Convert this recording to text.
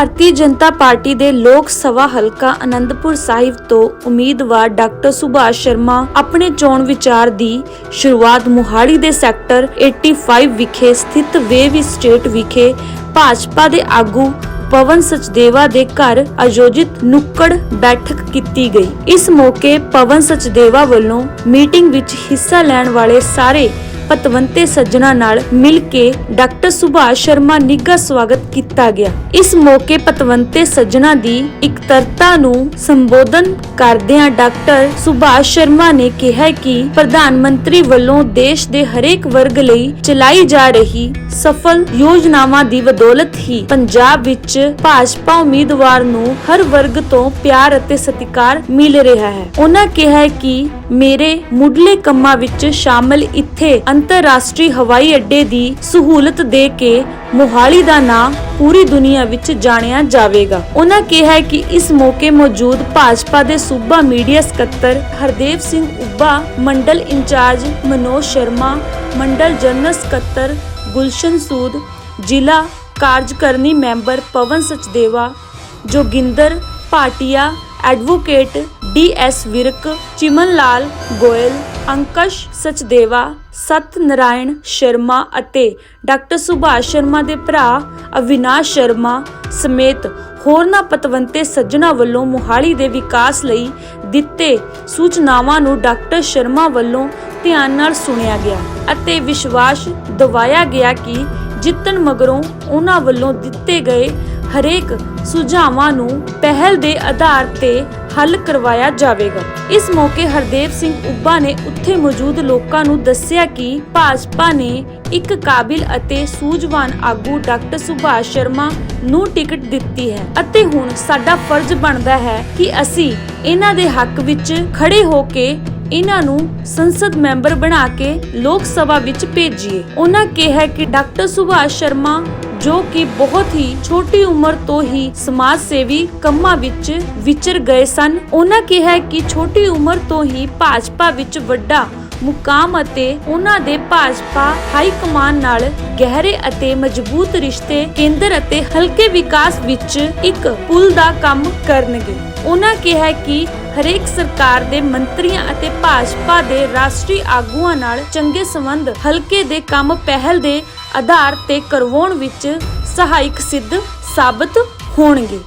Bharatiya Janata party ਦੇ ਲੋਕ ਸਭਾ ਹਲਕਾ ਅਨੰਦਪੁਰ ਸਾਹਿਬ ਤੋਂ ਉਮੀਦਵਾਰ ਡਾਕਟਰ ਸੁਭਾਸ਼ ਸ਼ਰਮਾ ਆਪਣੇ ਚੋਣ ਵਿਚਾਰ ਦੀ ਸ਼ੁਰੂਆਤ ਮੁਹਾਲੀ ਦੇ ਸੈਕਟਰ 85 ਵਿਖੇ ਸਥਿਤ ਵੇਵ ਸਟੇਟ ਵਿਖੇ ਭਾਜਪਾ ਦੇ ਆਗੂ ਪਵਨ ਸਚਦੇਵਾ ਦੇ ਘਰ ਆਯੋਜਿਤ ਨੁੱਕੜ ਬੈਠਕ ਕੀਤੀ ਗਈ। ਇਸ ਮੌਕੇ ਪਵਨ ਸਚਦੇਵਾ ਵੱਲੋਂ ਮੀਟਿੰਗ ਵਿੱਚ ਹਿੱਸਾ ਲੈਣ ਵਾਲੇ ਸਾਰੇ ਪਤਵੰਤੇ ਸੱਜਣਾ ਨਾਲ ਮਿਲ ਕੇ ਡਾਕਟਰ ਸੁਭਾਸ਼ ਸ਼ਰਮਾ ਨਿੱਘਾ ਸਵਾਗਤ ਕੀਤਾ ਗਿਆ। ਇਸ ਮੌਕੇ ਪਤਵੰਤੇ ਸੱਜਣਾ ਦੀ ਇਕਤਰਤਾ ਨੂੰ ਸੰਬੋਧਨ ਕਰਦਿਆਂ ਡਾਕਟਰ ਸੁਭਾਸ਼ ਸ਼ਰਮਾ ਨੇ ਕਿਹਾ ਕਿ ਪ੍ਰਧਾਨ ਮੰਤਰੀ ਵੱਲੋਂ ਦੇਸ਼ ਦੇ ਹਰੇਕ ਵਰਗ ਲਈ ਚਲਾਈ ਜਾ ਰਹੀ ਸਫਲ ਯੋਜਨਾਵਾਂ ਦੀ ਬਦੌਲਤ ਹੀ ਪੰਜਾਬ ਵਿੱਚ ਭਾਜਪਾ ਉਮੀਦਵਾਰ ਨੂੰ ਹਰ ਵਰਗ ਤੋਂ ਪਿਆਰ ਅਤੇ ਸਤਿਕਾਰ ਮਿਲ ਰਿਹਾ ਹੈ। ਉਹਨਾਂ ਕਿਹਾ ਕਿ ਮੇਰੇ ਮੁੱਢਲੇ ਕੰਮਾਂ ਵਿੱਚ ਸ਼ਾਮਲ ਇੱਥੇ ਅੰਤਰਰਾਸ਼ਟਰੀ ਹਵਾਈ ਅੱਡੇ ਦੀ ਸਹੂਲਤ ਦੇ ਕੇ ਮੋਹਾਲੀ ਦਾ ਨਾਮ ਪੂਰੀ ਦੁਨੀਆ ਵਿੱਚ ਜਾਣਿਆ ਜਾਵੇਗਾ। ਉਹਨਾਂ ਕਿਹਾ ਕਿ ਇਸ ਮੌਕੇ ਮੌਜੂਦ ਭਾਜਪਾ ਦੇ ਸੂਬਾ ਮੀਡੀਆ ਸਕੱਤਰ ਹਰਦੇਵ ਸਿੰਘ ਉੱਬਾ ਮੰਡਲ ਇੰਚਾਰਜ ਮਨੋਜ ਸ਼ਰਮਾ ਮੰਡਲ ਜਨਰਲ ਸਕੱਤਰ ਗੁਲਸ਼ਨ ਸੂਦ, ਜ਼ਿਲ੍ਹਾ ਕਾਰਜਕਰਨੀ member Pawan Sachdeva, Joginder Bhatia, advocate D S Virk, Chiman Lal Goyal, Ankush Sachdeva, Sat Narayan Sharma ਅਤੇ ਡਾਕਟਰ ਸੁਭਾਸ਼ ਸ਼ਰਮਾ ਦੇ ਭਰਾ ਅਵਿਨਾਸ਼ ਸ਼ਰਮਾ ਸਮੇਤ ਹੋਰਨਾਂ ਪਤਵੰਤੇ ਸੱਜਣਾ ਵੱਲੋਂ ਮੁਹਾਲੀ ਦੇ ਵਿਕਾਸ ਲਈ ਦਿੱਤੇ ਸੂਚਨਾਵਾਂ ਨੂੰ ਡਾਕਟਰ ਸ਼ਰਮਾ ਵੱਲੋਂ ਧਿਆਨ ਨਾਲ ਸੁਣਿਆ ਗਿਆ ਅਤੇ ਵਿਸ਼ਵਾਸ ਦਿਵਾਇਆ ਗਿਆ ਕਿ ਜਿੱਤਣ ਮਗਰੋਂ ਉਹਨਾਂ ਵੱਲੋਂ ਦਿੱਤੇ ਗਏ ਹਰੇਕ ਸੁਝਾਵਾਂ ਨੂੰ ਪਹਿਲ ਦੇ ਆਧਾਰ ਤੇ ਹੱਲ ਕਰਵਾਇਆ ਜਾਵੇਗਾ। ਇਸ ਮੌਕੇ ਹਰਦੇਵ ਸਿੰਘ ਉੱਬਾ ਨੇ ਉੱਥੇ ਮੌਜੂਦ ਲੋਕਾਂ ਨੂੰ ਦੱਸਿਆ ਕਿ ਭਾਜਪਾ ਨੇ ਇੱਕ ਕਾਬਿਲ ਅਤੇ ਸੂਝਵਾਨ ਆਗੂ ਡਾਕਟਰ ਸੁਭਾਸ਼ ਸ਼ਰਮਾ ਨੂੰ ਟਿਕਟ ਦਿੱਤੀ ਹੈ ਅਤੇ ਹੁਣ ਸਾਡਾ ਫਰਜ਼ ਬਣਦਾ ਹੈ ਕਿ ਅਸੀਂ ਇਹਨਾਂ ਦੇ ਹੱਕ ਵਿੱਚ ਖੜੇ ਹੋ ਕੇ ਇਹਨਾਂ ਨੂੰ ਸੰਸਦ ਮੈਂਬਰ ਬਣਾ ਕੇ ਲੋਕ ਸਭਾ ਵਿੱਚ ਭੇਜੀਏ। ਉਹਨਾਂ ਕਿਹਾ ਕਿ ਡਾਕਟਰ ਸੁਭਾਸ਼ ਸ਼ਰਮਾ ਜੋ ਕਿ ਬਹੁਤ ਹੀ ਛੋਟੀ ਉਮਰ ਤੋਂ ਹੀ ਸਮਾਜ ਸੇਵੀ ਕੰਮਾਂ ਵਿੱਚ ਵਿਚਰ ਗਏ ਸਨ। ਉਹਨਾਂ ਕਿਹਾ ਕਿ ਛੋਟੀ ਉਮਰ ਤੋਂ ਹੀ ਭਾਜਪਾ ਵਿੱਚ ਵੱਡਾ ਮੁਕਾਮ ਅਤੇ ਉਹਨਾਂ ਦੇ ਭਾਜਪਾ ਹਾਈ ਕਮਾਨ ਨਾਲ ਗਹਿਰੇ ਅਤੇ ਮਜ਼ਬੂਤ ਰਿਸ਼ਤੇ, ਕੇਂਦਰ ਅਤੇ ਹਲਕੇ ਵਿਕਾਸ ਵਿੱਚ ਇੱਕ ਪੁਲ ਦਾ ਕੰਮ ਕਰਨਗੇ। ਉਹਨਾਂ ਕਿਹਾ ਕਿ ਹਰੇਕ ਸਰਕਾਰ ਦੇ ਮੰਤਰੀਆਂ ਅਤੇ ਭਾਜਪਾ ਦੇ ਰਾਸ਼ਟਰੀ ਆਗੂਆਂ ਨਾਲ ਚੰਗੇ ਸੰਬੰਧ, ਹਲਕੇ ਦੇ ਕੰਮ ਪਹਿਲ ਦੇ ਆਧਾਰ ਤੇ ਕਰਵਾਉਣ ਵਿੱਚ ਸਹਾਇਕ ਸਿੱਧ ਸਾਬਤ ਹੋਣਗੇ।